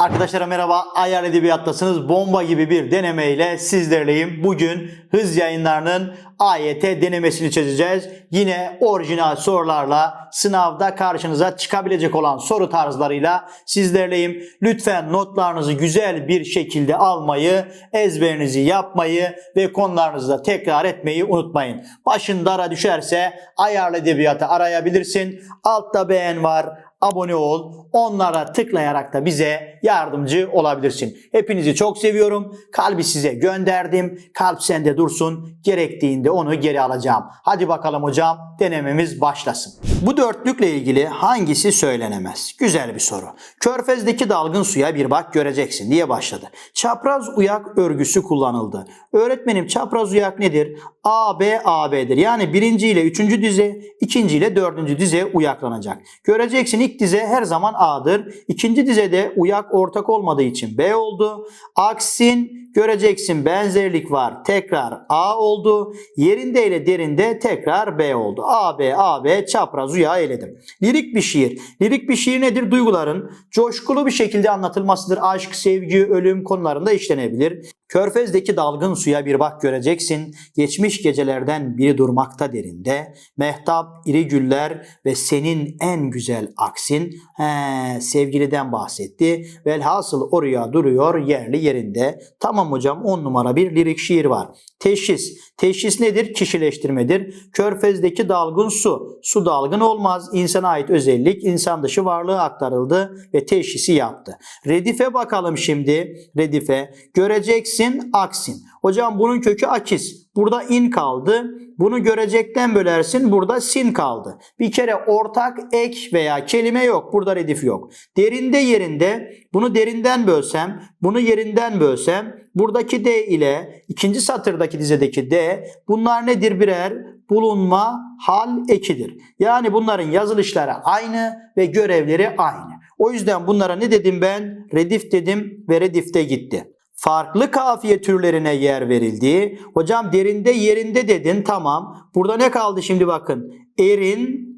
Arkadaşlara merhaba. Ayar Edebiyat'tasınız. Bomba gibi bir denemeyle sizlerleyim. Bugün hız yayınlarının AYT denemesini çözeceğiz. Yine orijinal sorularla sınavda karşınıza çıkabilecek olan soru tarzlarıyla sizlerleyim. Lütfen notlarınızı güzel bir şekilde almayı, ezberinizi yapmayı ve konularınızı da tekrar etmeyi unutmayın. Başın dara düşerse Ayarlı Edebiyat'ı arayabilirsin. Altta beğen var abone ol. Onlara tıklayarak da bize yardımcı olabilirsin. Hepinizi çok seviyorum. Kalbi size gönderdim. Kalp sende dursun. Gerektiğinde onu geri alacağım. Hadi bakalım hocam denememiz başlasın. Bu dörtlükle ilgili hangisi söylenemez? Güzel bir soru. Körfez'deki dalgın suya bir bak göreceksin diye başladı. Çapraz uyak örgüsü kullanıldı. Öğretmenim çapraz uyak nedir? A, B, A, B'dir. Yani birinci ile üçüncü dize, ikinci ile dördüncü dize uyaklanacak. Göreceksin ilk dize her zaman A'dır. İkinci dizede uyak ortak olmadığı için B oldu. Aksin göreceksin benzerlik var. Tekrar A oldu. Yerinde ile derinde tekrar B oldu. A, B, A, B çapraz uyağı eledim. Lirik bir şiir. Lirik bir şiir nedir? Duyguların coşkulu bir şekilde anlatılmasıdır. Aşk, sevgi, ölüm konularında işlenebilir. Körfez'deki dalgın suya bir bak göreceksin. Geçmiş gecelerden biri durmakta derinde. Mehtap, iri güller ve senin en güzel aksin. He, sevgiliden bahsetti. Velhasıl oraya duruyor yerli yerinde. Tamam hocam 10 numara bir lirik şiir var. Teşhis. Teşhis nedir? Kişileştirmedir. Körfez'deki dalgın su. Su dalgın olmaz. İnsana ait özellik insan dışı varlığı aktarıldı ve teşhisi yaptı. Redife bakalım şimdi. Redife. Göreceksin aksin. Hocam bunun kökü akis. Burada in kaldı. Bunu görecekten bölersin. Burada sin kaldı. Bir kere ortak ek veya kelime yok. Burada redif yok. Derinde yerinde bunu derinden bölsem, bunu yerinden bölsem buradaki D ile ikinci satırdaki dizedeki D bunlar nedir birer? Bulunma hal ekidir. Yani bunların yazılışları aynı ve görevleri aynı. O yüzden bunlara ne dedim ben? Redif dedim ve redifte gitti farklı kafiye türlerine yer verildi. Hocam derinde yerinde dedin tamam. Burada ne kaldı şimdi bakın. Erin,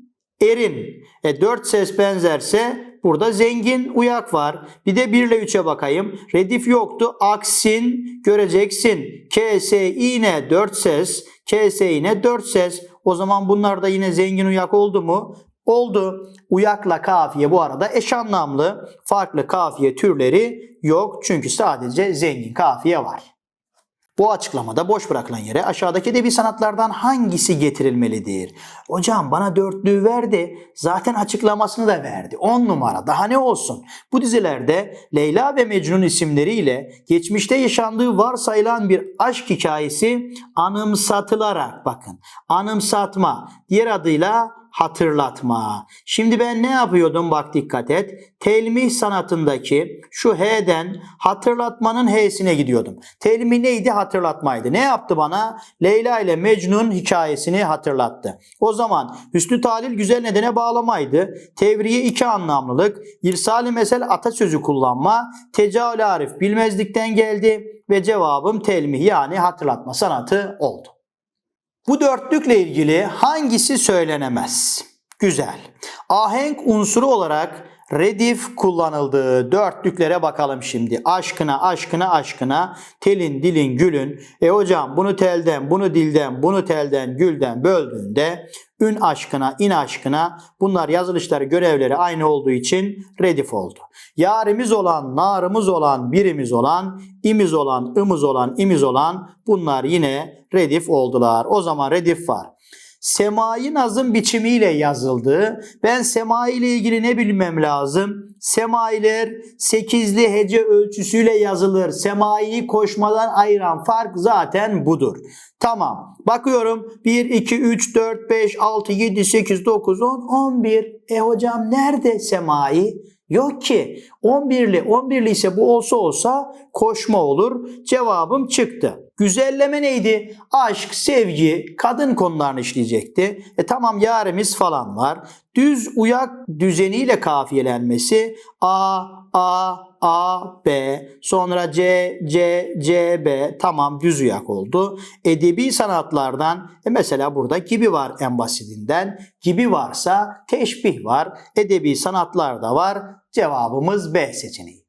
erin. E, dört ses benzerse burada zengin uyak var. Bir de 1 ile 3'e bakayım. Redif yoktu. Aksin göreceksin. K, S, yine 4 ses. K, S, yine 4 ses. O zaman bunlar da yine zengin uyak oldu mu? Oldu. Uyakla kafiye bu arada eş anlamlı. Farklı kafiye türleri yok. Çünkü sadece zengin kafiye var. Bu açıklamada boş bırakılan yere aşağıdaki edebi sanatlardan hangisi getirilmelidir? Hocam bana dörtlüğü verdi. Zaten açıklamasını da verdi. 10 numara. Daha ne olsun? Bu dizilerde Leyla ve Mecnun isimleriyle geçmişte yaşandığı varsayılan bir aşk hikayesi anımsatılarak bakın. Anımsatma. Diğer adıyla hatırlatma. Şimdi ben ne yapıyordum bak dikkat et. Telmih sanatındaki şu H'den hatırlatmanın H'sine gidiyordum. Telmih neydi? Hatırlatmaydı. Ne yaptı bana? Leyla ile Mecnun hikayesini hatırlattı. O zaman Hüsnü Talil güzel nedene bağlamaydı. Tevriye iki anlamlılık. İrsali mesel atasözü kullanma. Tecavül arif bilmezlikten geldi ve cevabım telmih yani hatırlatma sanatı oldu. Bu dörtlükle ilgili hangisi söylenemez? Güzel. Ahenk unsuru olarak redif kullanıldığı dörtlüklere bakalım şimdi. Aşkına, aşkına, aşkına, telin, dilin, gülün. E hocam bunu telden, bunu dilden, bunu telden, gülden böldüğünde ün aşkına, in aşkına bunlar yazılışları, görevleri aynı olduğu için redif oldu. Yarimiz olan, narımız olan, birimiz olan, imiz olan, ımız olan, imiz olan bunlar yine redif oldular. O zaman redif var. Semai nazım biçimiyle yazıldı. Ben semai ile ilgili ne bilmem lazım? Semailer sekizli hece ölçüsüyle yazılır. Semaiyi koşmadan ayıran fark zaten budur. Tamam. Bakıyorum 1, 2, 3, 4, 5, 6, 7, 8, 9, 10, 11. E hocam nerede semai? Yok ki. 11'li 11'li ise bu olsa olsa koşma olur. Cevabım çıktı. Güzelleme neydi? Aşk, sevgi, kadın konularını işleyecekti. E tamam yarimiz falan var. Düz uyak düzeniyle kafiyelenmesi A, A, A, B, sonra C, C, C, B. Tamam düz uyak oldu. Edebi sanatlardan e mesela burada gibi var en basitinden. Gibi varsa teşbih var. Edebi sanatlarda var. Cevabımız B seçeneği.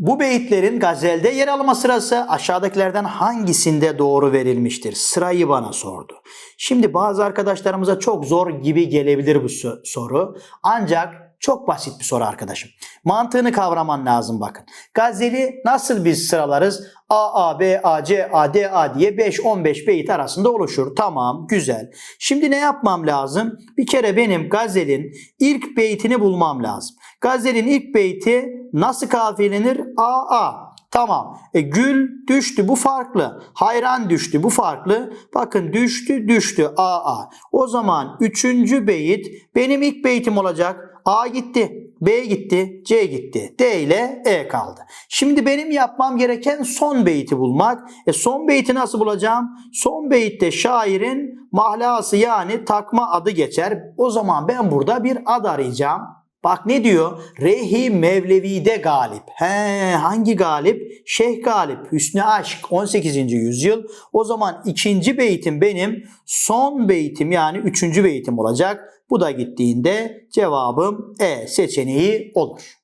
Bu beyitlerin gazelde yer alma sırası aşağıdakilerden hangisinde doğru verilmiştir? Sırayı bana sordu. Şimdi bazı arkadaşlarımıza çok zor gibi gelebilir bu so- soru. Ancak çok basit bir soru arkadaşım. Mantığını kavraman lazım bakın. Gazeli nasıl biz sıralarız? A, A, B, A, C, A, D, A diye 5-15 beyit arasında oluşur. Tamam, güzel. Şimdi ne yapmam lazım? Bir kere benim gazelin ilk beytini bulmam lazım. Gazelin ilk beyti nasıl kafiyelenir? A, A. Tamam. E, gül düştü bu farklı. Hayran düştü bu farklı. Bakın düştü düştü A A. O zaman üçüncü beyit benim ilk beytim olacak. A gitti. B gitti. C gitti. D ile E kaldı. Şimdi benim yapmam gereken son beyti bulmak. E son beyti nasıl bulacağım? Son beyitte şairin mahlası yani takma adı geçer. O zaman ben burada bir ad arayacağım. Bak ne diyor? Rehi Mevlevi'de galip. He, hangi galip? Şeyh Galip. Hüsnü Aşk 18. yüzyıl. O zaman ikinci beytim benim son beytim yani üçüncü beytim olacak. Bu da gittiğinde cevabım E seçeneği olur.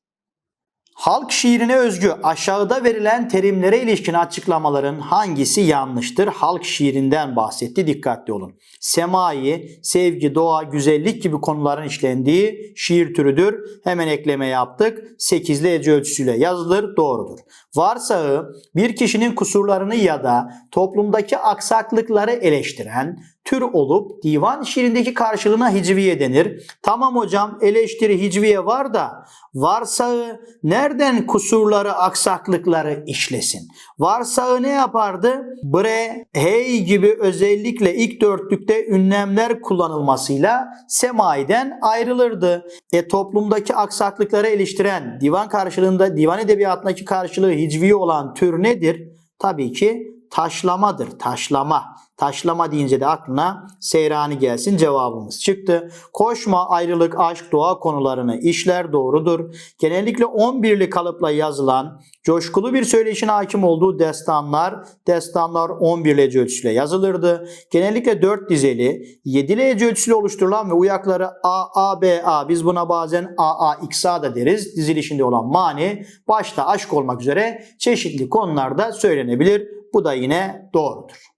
Halk şiirine özgü aşağıda verilen terimlere ilişkin açıklamaların hangisi yanlıştır? Halk şiirinden bahsetti. Dikkatli olun. Semai, sevgi, doğa, güzellik gibi konuların işlendiği şiir türüdür. Hemen ekleme yaptık. Sekizli ece ölçüsüyle yazılır. Doğrudur. Varsağı bir kişinin kusurlarını ya da toplumdaki aksaklıkları eleştiren tür olup divan şiirindeki karşılığına hicviye denir. Tamam hocam eleştiri hicviye var da varsağı nereden kusurları aksaklıkları işlesin? Varsağı ne yapardı? Bre, hey gibi özellikle ilk dörtlükte ünlemler kullanılmasıyla semaiden ayrılırdı. E toplumdaki aksaklıkları eleştiren divan karşılığında divan edebiyatındaki karşılığı hicviye olan tür nedir? Tabii ki taşlamadır. Taşlama. Taşlama deyince de aklına seyrani gelsin cevabımız çıktı. Koşma, ayrılık, aşk, doğa konularını işler doğrudur. Genellikle 11'li kalıpla yazılan, coşkulu bir söyleşin hakim olduğu destanlar, destanlar 11'li ece ölçüsüyle yazılırdı. Genellikle 4 dizeli, 7'li ece ölçüsüyle oluşturulan ve uyakları A, A, B, A, biz buna bazen A, A, X, A da deriz. Dizilişinde olan mani, başta aşk olmak üzere çeşitli konularda söylenebilir. Bu da yine doğrudur.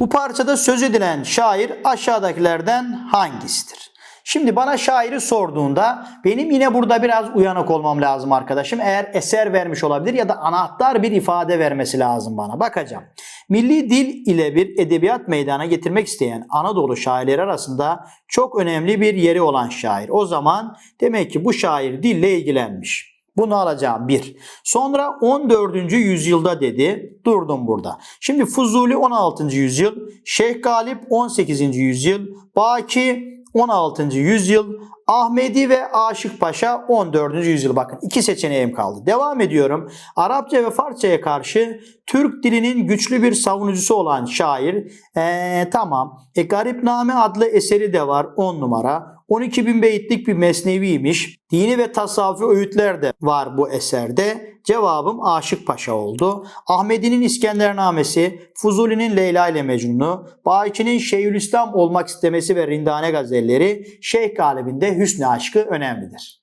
Bu parçada söz edilen şair aşağıdakilerden hangisidir? Şimdi bana şairi sorduğunda benim yine burada biraz uyanık olmam lazım arkadaşım. Eğer eser vermiş olabilir ya da anahtar bir ifade vermesi lazım bana. Bakacağım. Milli dil ile bir edebiyat meydana getirmek isteyen Anadolu şairleri arasında çok önemli bir yeri olan şair. O zaman demek ki bu şair dille ilgilenmiş. Bunu alacağım bir. Sonra 14. yüzyılda dedi. Durdum burada. Şimdi Fuzuli 16. yüzyıl, Şeyh Galip 18. yüzyıl, Baki 16. yüzyıl, Ahmedi ve Aşık Paşa 14. yüzyıl. Bakın iki seçeneğim kaldı. Devam ediyorum. Arapça ve Farsçaya karşı Türk dilinin güçlü bir savunucusu olan şair. Ee, tamam. E, Garipname adlı eseri de var 10 numara. 12 bin beyitlik bir mesneviymiş. Dini ve tasavvufi öğütler de var bu eserde. Cevabım Aşık Paşa oldu. Ahmedi'nin İskendernamesi, Fuzuli'nin Leyla ile Mecnun'u, Baki'nin Şeyhülislam olmak istemesi ve Rindane gazelleri, Şeyh Galip'in Hüsnü Aşkı önemlidir.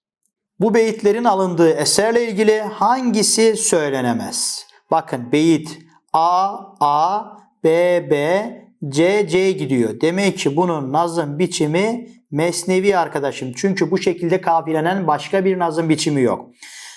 Bu beyitlerin alındığı eserle ilgili hangisi söylenemez? Bakın beyit A, A, B, B, C, C gidiyor. Demek ki bunun nazım biçimi mesnevi arkadaşım. Çünkü bu şekilde kafiyelenen başka bir nazım biçimi yok.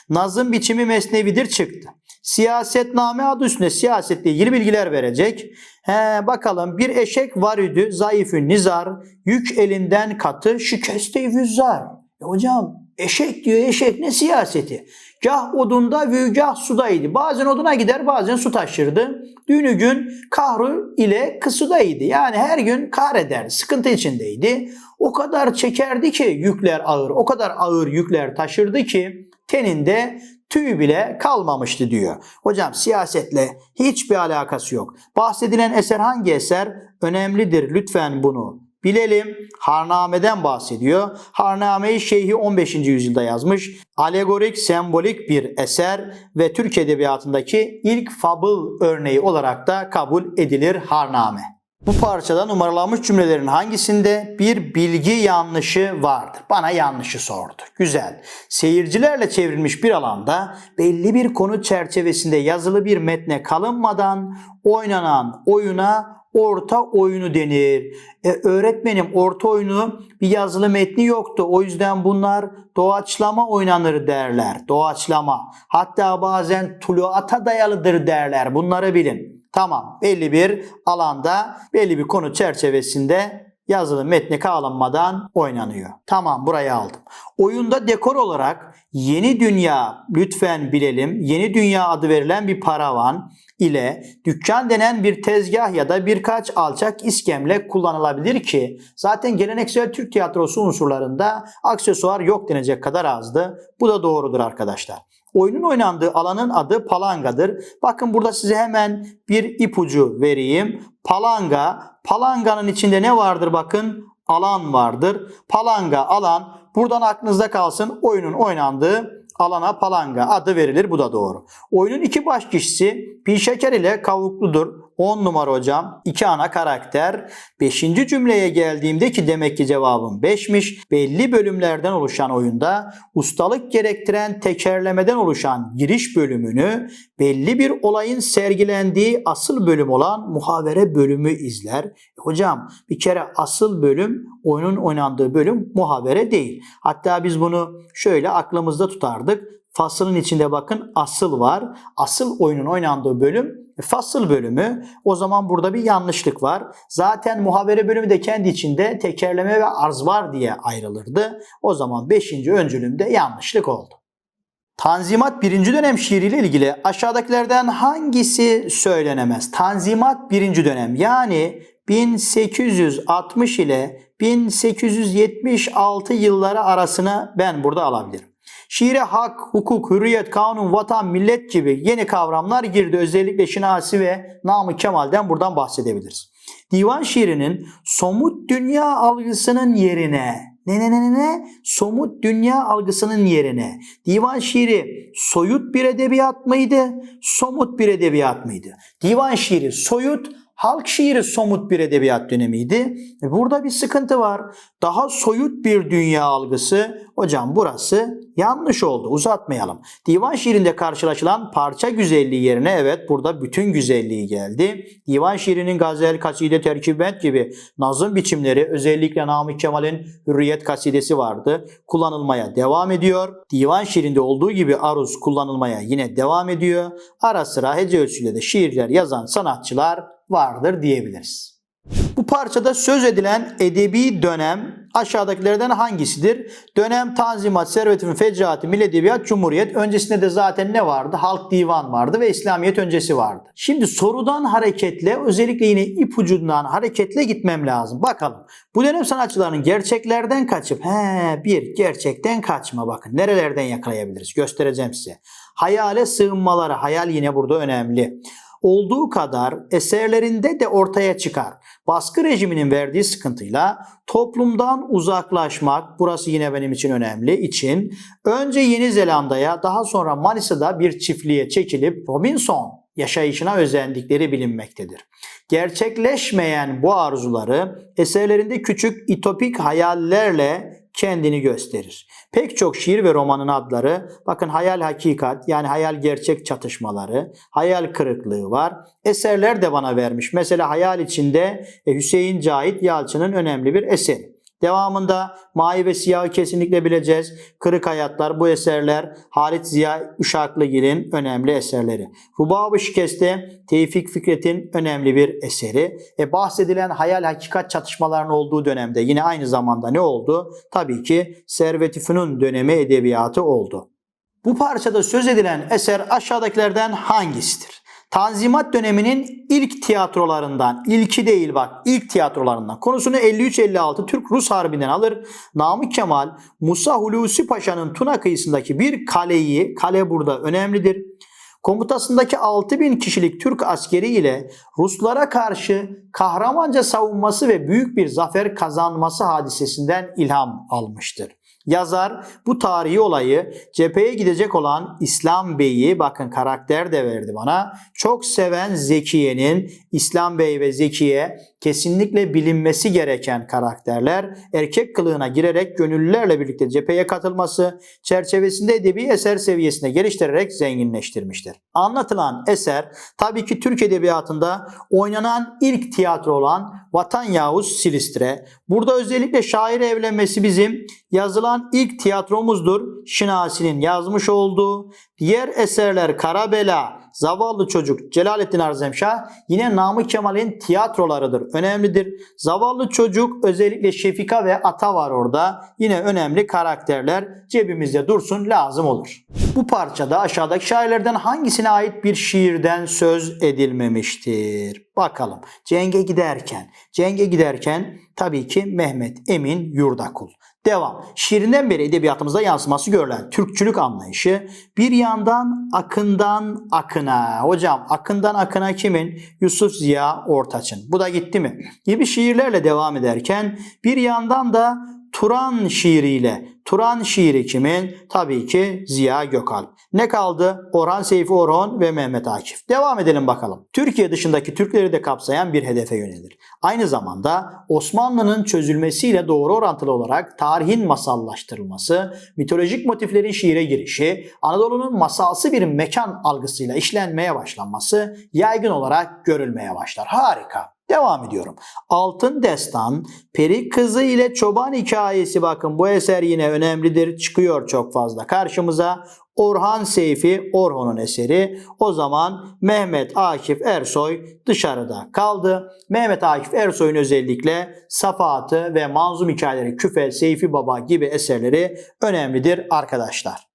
Nazım biçimi mesnevidir çıktı. Siyasetname adı üstünde siyasetle ilgili bilgiler verecek. He, bakalım bir eşek var idi zayıfü nizar, yük elinden katı şikeste vüzzar. E hocam eşek diyor eşek ne siyaseti? Gah odunda ve gah sudaydı. Bazen oduna gider bazen su taşırdı. Dünü gün kahru ile kısudaydı. Yani her gün kahrederdi. Sıkıntı içindeydi. O kadar çekerdi ki yükler ağır. O kadar ağır yükler taşırdı ki teninde tüy bile kalmamıştı diyor. Hocam siyasetle hiçbir alakası yok. Bahsedilen eser hangi eser? Önemlidir. Lütfen bunu bilelim. Harname'den bahsediyor. Harname'yi Şeyhi 15. yüzyılda yazmış. Alegorik, sembolik bir eser ve Türk Edebiyatı'ndaki ilk fabıl örneği olarak da kabul edilir Harname. Bu parçada numaralanmış cümlelerin hangisinde bir bilgi yanlışı vardır? Bana yanlışı sordu. Güzel. Seyircilerle çevrilmiş bir alanda belli bir konu çerçevesinde yazılı bir metne kalınmadan oynanan oyuna orta oyunu denir. E, öğretmenim orta oyunu bir yazılı metni yoktu. O yüzden bunlar doğaçlama oynanır derler. Doğaçlama. Hatta bazen tuluata dayalıdır derler. Bunları bilin. Tamam belli bir alanda belli bir konu çerçevesinde yazılı metni kalınmadan oynanıyor. Tamam buraya aldım. Oyunda dekor olarak yeni dünya lütfen bilelim. Yeni dünya adı verilen bir paravan ile dükkan denen bir tezgah ya da birkaç alçak iskemle kullanılabilir ki zaten geleneksel Türk tiyatrosu unsurlarında aksesuar yok denecek kadar azdı. Bu da doğrudur arkadaşlar. Oyunun oynandığı alanın adı palangadır. Bakın burada size hemen bir ipucu vereyim. Palanga, palanganın içinde ne vardır bakın? Alan vardır. Palanga, alan. Buradan aklınızda kalsın oyunun oynandığı alana palanga adı verilir. Bu da doğru. Oyunun iki baş kişisi Pişeker ile Kavukludur. 10 numara hocam. İki ana karakter. Beşinci cümleye geldiğimde ki demek ki cevabım 5'miş. Belli bölümlerden oluşan oyunda ustalık gerektiren tekerlemeden oluşan giriş bölümünü belli bir olayın sergilendiği asıl bölüm olan muhavere bölümü izler. E hocam bir kere asıl bölüm oyunun oynandığı bölüm muhavere değil. Hatta biz bunu şöyle aklımızda tutardık. Fasılın içinde bakın asıl var. Asıl oyunun oynandığı bölüm fasıl bölümü. O zaman burada bir yanlışlık var. Zaten muhabere bölümü de kendi içinde tekerleme ve arz var diye ayrılırdı. O zaman 5. öncülümde yanlışlık oldu. Tanzimat 1. dönem şiiriyle ilgili aşağıdakilerden hangisi söylenemez? Tanzimat 1. dönem yani 1860 ile 1876 yılları arasını ben burada alabilirim. Şiire hak, hukuk, hürriyet, kanun, vatan, millet gibi yeni kavramlar girdi. Özellikle Şinasi ve Namık Kemal'den buradan bahsedebiliriz. Divan şiirinin somut dünya algısının yerine ne ne ne ne somut dünya algısının yerine divan şiiri soyut bir edebiyat mıydı? Somut bir edebiyat mıydı? Divan şiiri soyut, halk şiiri somut bir edebiyat dönemiydi. E burada bir sıkıntı var. Daha soyut bir dünya algısı. Hocam burası yanlış oldu. Uzatmayalım. Divan şiirinde karşılaşılan parça güzelliği yerine evet burada bütün güzelliği geldi. Divan şiirinin gazel, kaside, terkibet gibi nazım biçimleri özellikle Namık Kemal'in Hürriyet kasidesi vardı. Kullanılmaya devam ediyor. Divan şiirinde olduğu gibi aruz kullanılmaya yine devam ediyor. Ara sıra hece ölçüyle de şiirler yazan sanatçılar vardır diyebiliriz. Bu parçada söz edilen edebi dönem aşağıdakilerden hangisidir? Dönem Tanzimat, Servet-i Fecaati, Milli Edebiyat, Cumhuriyet. Öncesinde de zaten ne vardı? Halk Divan vardı ve İslamiyet öncesi vardı. Şimdi sorudan hareketle özellikle yine ipucundan hareketle gitmem lazım. Bakalım. Bu dönem sanatçılarının gerçeklerden kaçıp he bir gerçekten kaçma bakın. Nerelerden yakalayabiliriz? Göstereceğim size. Hayale sığınmaları. Hayal yine burada önemli olduğu kadar eserlerinde de ortaya çıkar. Baskı rejiminin verdiği sıkıntıyla toplumdan uzaklaşmak, burası yine benim için önemli, için önce Yeni Zelanda'ya daha sonra Manisa'da bir çiftliğe çekilip Robinson yaşayışına özendikleri bilinmektedir. Gerçekleşmeyen bu arzuları eserlerinde küçük itopik hayallerle kendini gösterir. Pek çok şiir ve romanın adları bakın hayal hakikat yani hayal gerçek çatışmaları, hayal kırıklığı var. Eserler de bana vermiş. Mesela hayal içinde e, Hüseyin Cahit Yalçın'ın önemli bir eseri. Devamında Mavi ve Siyah'ı kesinlikle bileceğiz. Kırık Hayatlar bu eserler Halit Ziya Uşaklıgil'in önemli eserleri. Rubab-ı Şikeste Tevfik Fikret'in önemli bir eseri. E, bahsedilen hayal hakikat çatışmalarının olduğu dönemde yine aynı zamanda ne oldu? Tabii ki Servet-i Fünun dönemi edebiyatı oldu. Bu parçada söz edilen eser aşağıdakilerden hangisidir? Tanzimat döneminin ilk tiyatrolarından, ilki değil bak, ilk tiyatrolarından. Konusunu 53-56 Türk-Rus Harbi'nden alır. Namık Kemal, Musa Hulusi Paşa'nın Tuna kıyısındaki bir kaleyi, kale burada önemlidir. Komutasındaki 6000 kişilik Türk askeri ile Ruslara karşı kahramanca savunması ve büyük bir zafer kazanması hadisesinden ilham almıştır. Yazar bu tarihi olayı cepheye gidecek olan İslam Bey'i bakın karakter de verdi bana. Çok seven Zekiye'nin İslam Bey ve Zekiye kesinlikle bilinmesi gereken karakterler erkek kılığına girerek gönüllülerle birlikte cepheye katılması çerçevesinde edebi eser seviyesine geliştirerek zenginleştirmiştir. Anlatılan eser tabii ki Türk Edebiyatı'nda oynanan ilk tiyatro olan Vatan Yavuz Silistre. Burada özellikle şair evlenmesi bizim yazılan ilk tiyatromuzdur. Şinasi'nin yazmış olduğu diğer eserler Karabela, Zavallı Çocuk, Celalettin Arzemşah yine Namık Kemal'in tiyatrolarıdır. Önemlidir. Zavallı Çocuk özellikle Şefika ve Ata var orada. Yine önemli karakterler cebimizde dursun lazım olur. Bu parçada aşağıdaki şairlerden hangisine ait bir şiirden söz edilmemiştir? Bakalım. Cenge giderken. Cenge giderken tabii ki Mehmet Emin Yurdakul. Devam. Şiirinden beri edebiyatımızda yansıması görülen Türkçülük anlayışı bir yandan akından akına. Hocam akından akına kimin? Yusuf Ziya Ortaç'ın. Bu da gitti mi? Gibi şiirlerle devam ederken bir yandan da Turan şiiriyle. Turan şiiri kimin? Tabii ki Ziya Gökalp. Ne kaldı? Orhan Seyfi Orhan ve Mehmet Akif. Devam edelim bakalım. Türkiye dışındaki Türkleri de kapsayan bir hedefe yönelir. Aynı zamanda Osmanlı'nın çözülmesiyle doğru orantılı olarak tarihin masallaştırılması, mitolojik motiflerin şiire girişi, Anadolu'nun masalsı bir mekan algısıyla işlenmeye başlanması yaygın olarak görülmeye başlar. Harika. Devam ediyorum. Altın Destan, Peri Kızı ile Çoban Hikayesi bakın bu eser yine önemlidir. Çıkıyor çok fazla karşımıza. Orhan Seyfi Orhon'un eseri. O zaman Mehmet Akif Ersoy dışarıda kaldı. Mehmet Akif Ersoy'un özellikle Safahatı ve Manzum Hikayeleri Küfe, Seyfi Baba gibi eserleri önemlidir arkadaşlar.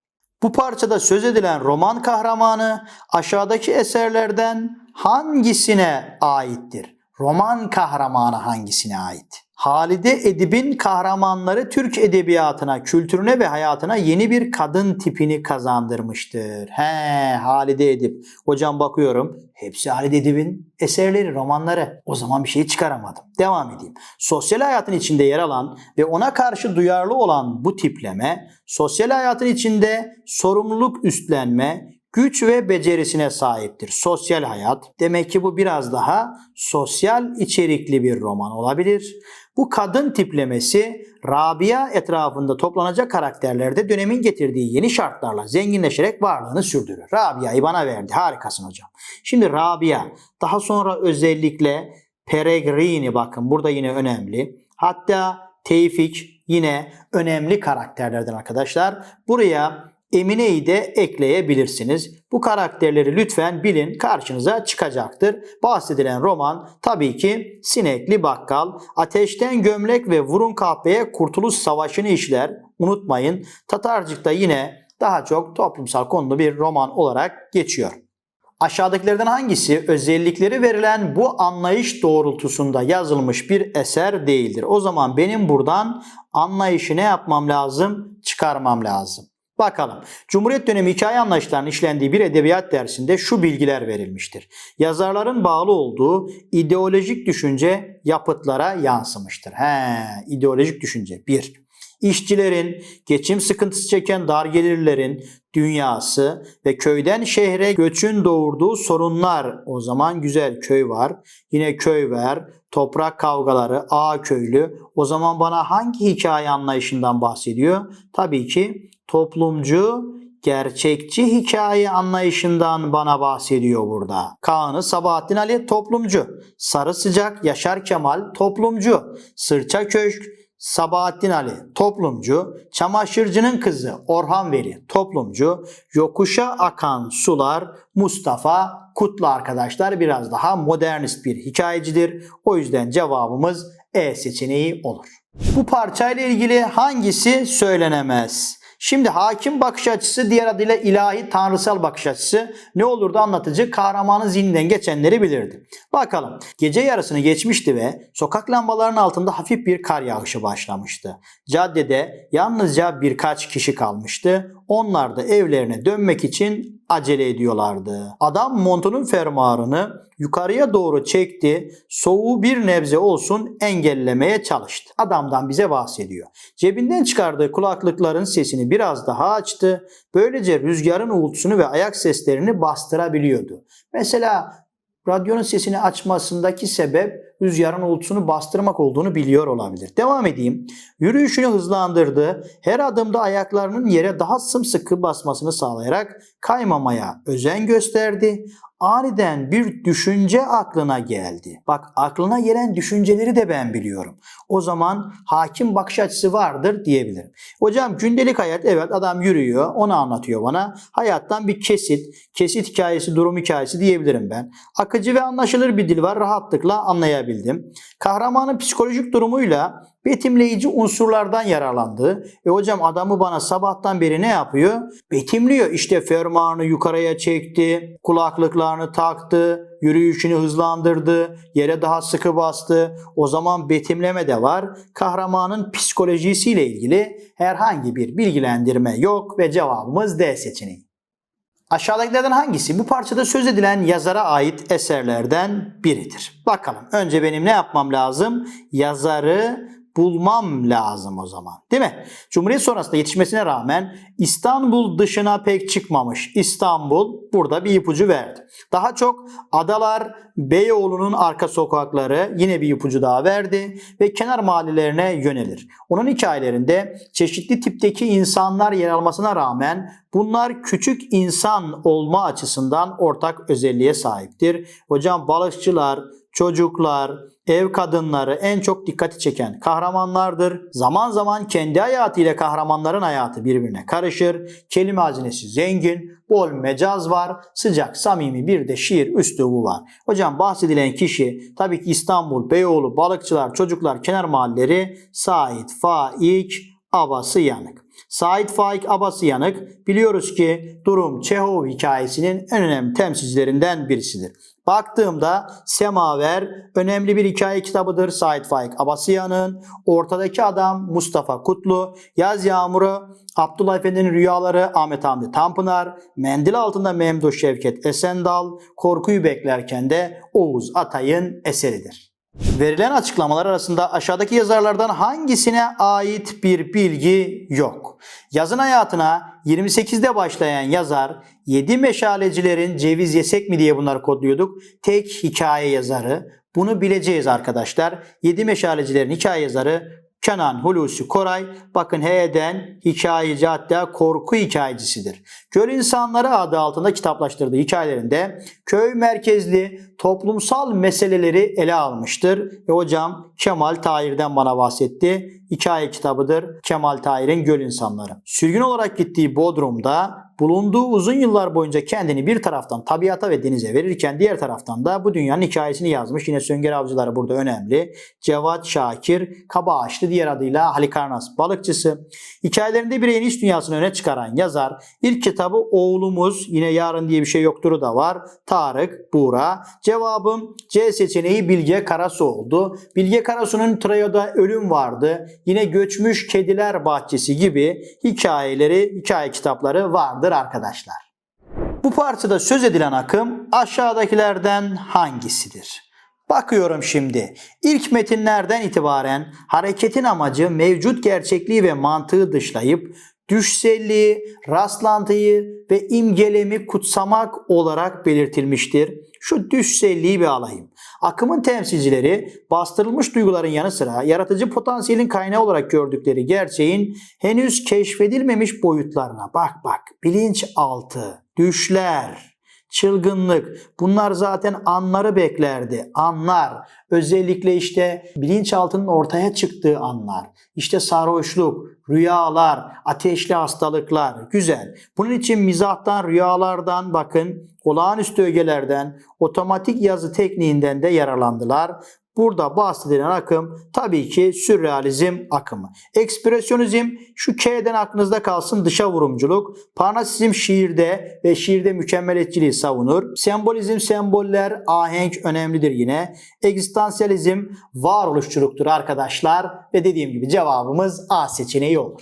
Bu parçada söz edilen roman kahramanı aşağıdaki eserlerden hangisine aittir? Roman kahramanı hangisine ait? Halide Edip'in kahramanları Türk edebiyatına, kültürüne ve hayatına yeni bir kadın tipini kazandırmıştır. He, Halide Edip. Hocam bakıyorum. Hepsi Halide Edip'in eserleri, romanları. O zaman bir şey çıkaramadım. Devam edeyim. Sosyal hayatın içinde yer alan ve ona karşı duyarlı olan bu tipleme, sosyal hayatın içinde sorumluluk üstlenme, güç ve becerisine sahiptir. Sosyal hayat. Demek ki bu biraz daha sosyal içerikli bir roman olabilir. Bu kadın tiplemesi Rabia etrafında toplanacak karakterlerde dönemin getirdiği yeni şartlarla zenginleşerek varlığını sürdürür. Rabia'yı bana verdi. Harikasın hocam. Şimdi Rabia daha sonra özellikle Peregrini bakın burada yine önemli. Hatta Tevfik yine önemli karakterlerden arkadaşlar. Buraya Emine'yi de ekleyebilirsiniz. Bu karakterleri lütfen bilin karşınıza çıkacaktır. Bahsedilen roman tabii ki Sinekli Bakkal, Ateşten Gömlek ve Vurun Kahveye Kurtuluş Savaşı'nı işler. Unutmayın Tatarcık'ta yine daha çok toplumsal konulu bir roman olarak geçiyor. Aşağıdakilerden hangisi özellikleri verilen bu anlayış doğrultusunda yazılmış bir eser değildir? O zaman benim buradan anlayışı ne yapmam lazım? Çıkarmam lazım. Bakalım. Cumhuriyet dönemi hikaye anlayışlarının işlendiği bir edebiyat dersinde şu bilgiler verilmiştir. Yazarların bağlı olduğu ideolojik düşünce yapıtlara yansımıştır. He, ideolojik düşünce. Bir. İşçilerin, geçim sıkıntısı çeken dar gelirlerin dünyası ve köyden şehre göçün doğurduğu sorunlar. O zaman güzel köy var. Yine köy var. Toprak kavgaları, ağ köylü. O zaman bana hangi hikaye anlayışından bahsediyor? Tabii ki toplumcu, gerçekçi hikaye anlayışından bana bahsediyor burada. Kaan'ı Sabahattin Ali toplumcu, Sarı Sıcak Yaşar Kemal toplumcu, Sırça Köşk Sabahattin Ali toplumcu, Çamaşırcının kızı Orhan Veli toplumcu, Yokuşa akan sular Mustafa Kutlu arkadaşlar biraz daha modernist bir hikayecidir. O yüzden cevabımız E seçeneği olur. Bu parçayla ilgili hangisi söylenemez? Şimdi hakim bakış açısı diğer adıyla ilahi tanrısal bakış açısı ne olurdu anlatıcı kahramanın zihninden geçenleri bilirdi. Bakalım gece yarısını geçmişti ve sokak lambalarının altında hafif bir kar yağışı başlamıştı. Caddede yalnızca birkaç kişi kalmıştı. Onlar da evlerine dönmek için acele ediyorlardı. Adam montunun fermuarını yukarıya doğru çekti. Soğuğu bir nebze olsun engellemeye çalıştı. Adamdan bize bahsediyor. Cebinden çıkardığı kulaklıkların sesini biraz daha açtı. Böylece rüzgarın uğultusunu ve ayak seslerini bastırabiliyordu. Mesela radyonun sesini açmasındaki sebep rüzgarın uğultusunu bastırmak olduğunu biliyor olabilir. Devam edeyim. Yürüyüşünü hızlandırdı. Her adımda ayaklarının yere daha sımsıkı basmasını sağlayarak kaymamaya özen gösterdi. Aniden bir düşünce aklına geldi. Bak aklına gelen düşünceleri de ben biliyorum. O zaman hakim bakış açısı vardır diyebilirim. Hocam gündelik hayat evet adam yürüyor onu anlatıyor bana. Hayattan bir kesit, kesit hikayesi, durum hikayesi diyebilirim ben. Akıcı ve anlaşılır bir dil var rahatlıkla anlayabildim. Kahramanın psikolojik durumuyla betimleyici unsurlardan yararlandı. E hocam adamı bana sabahtan beri ne yapıyor? Betimliyor. İşte fermuarını yukarıya çekti, kulaklıklarını taktı, yürüyüşünü hızlandırdı, yere daha sıkı bastı. O zaman betimleme de var. Kahramanın psikolojisiyle ilgili herhangi bir bilgilendirme yok ve cevabımız D seçeneği. Aşağıdakilerden hangisi bu parçada söz edilen yazara ait eserlerden biridir? Bakalım. Önce benim ne yapmam lazım? Yazarı bulmam lazım o zaman. Değil mi? Cumhuriyet sonrasında yetişmesine rağmen İstanbul dışına pek çıkmamış. İstanbul burada bir ipucu verdi. Daha çok adalar, Beyoğlu'nun arka sokakları yine bir ipucu daha verdi ve kenar mahallelerine yönelir. Onun hikayelerinde çeşitli tipteki insanlar yer almasına rağmen bunlar küçük insan olma açısından ortak özelliğe sahiptir. Hocam balıkçılar, çocuklar, ev kadınları en çok dikkati çeken kahramanlardır. Zaman zaman kendi hayatıyla kahramanların hayatı birbirine karışır. Kelime hazinesi zengin, bol mecaz var, sıcak, samimi bir de şiir üslubu var. Hocam bahsedilen kişi tabii ki İstanbul, Beyoğlu, balıkçılar, çocuklar, kenar mahalleleri Sait Faik Abası Yanık. Sait Faik Abası Yanık biliyoruz ki Durum Çehov hikayesinin en önemli temsilcilerinden birisidir. Baktığımda Semaver önemli bir hikaye kitabıdır Sait Faik Abasıyan'ın. Ortadaki adam Mustafa Kutlu, Yaz Yağmuru, Abdullah Efendi'nin Rüyaları Ahmet Hamdi Tanpınar, Mendil Altında Memduh Şevket Esendal, Korkuyu Beklerken de Oğuz Atay'ın eseridir. Verilen açıklamalar arasında aşağıdaki yazarlardan hangisine ait bir bilgi yok? Yazın hayatına 28'de başlayan yazar 7 meşalecilerin ceviz yesek mi diye bunları kodluyorduk. Tek hikaye yazarı. Bunu bileceğiz arkadaşlar. 7 meşalecilerin hikaye yazarı Kenan Hulusi Koray bakın H'den hikayeci hatta korku hikayecisidir. Göl İnsanları adı altında kitaplaştırdığı hikayelerinde köy merkezli toplumsal meseleleri ele almıştır. Ve hocam Kemal Tahir'den bana bahsetti. Hikaye kitabıdır Kemal Tahir'in Göl İnsanları. Sürgün olarak gittiği Bodrum'da bulunduğu uzun yıllar boyunca kendini bir taraftan tabiata ve denize verirken diğer taraftan da bu dünyanın hikayesini yazmış. Yine Sönger Avcıları burada önemli. Cevat Şakir, Kaba Ağaçlı diğer adıyla Halikarnas balıkçısı. Hikayelerinde bireyin iç dünyasını öne çıkaran yazar. İlk kitabı Oğlumuz, yine Yarın diye bir şey yoktur'u da var. Tarık, Buğra. Cevabım C seçeneği Bilge Karasu oldu. Bilge Karasu'nun Trayo'da Ölüm vardı. Yine Göçmüş Kediler Bahçesi gibi hikayeleri, hikaye kitapları vardır arkadaşlar. Bu parçada söz edilen akım aşağıdakilerden hangisidir? Bakıyorum şimdi. İlk metinlerden itibaren hareketin amacı mevcut gerçekliği ve mantığı dışlayıp düşselliği, rastlantıyı ve imgelemi kutsamak olarak belirtilmiştir. Şu düşselliği bir alayım. Akımın temsilcileri bastırılmış duyguların yanı sıra yaratıcı potansiyelin kaynağı olarak gördükleri gerçeğin henüz keşfedilmemiş boyutlarına bak bak. Bilinçaltı, düşler, çılgınlık bunlar zaten anları beklerdi. Anlar özellikle işte bilinçaltının ortaya çıktığı anlar. İşte sarhoşluk, rüyalar, ateşli hastalıklar güzel. Bunun için mizahtan, rüyalardan bakın olağanüstü ögelerden, otomatik yazı tekniğinden de yararlandılar. Burada bahsedilen akım tabii ki sürrealizm akımı. Ekspresyonizm şu K'den aklınızda kalsın dışa vurumculuk. Parnasizm şiirde ve şiirde mükemmeliyetçiliği savunur. Sembolizm semboller ahenk önemlidir yine. Egzistansiyalizm varoluşçuluktur arkadaşlar ve dediğim gibi cevabımız A seçeneği olur.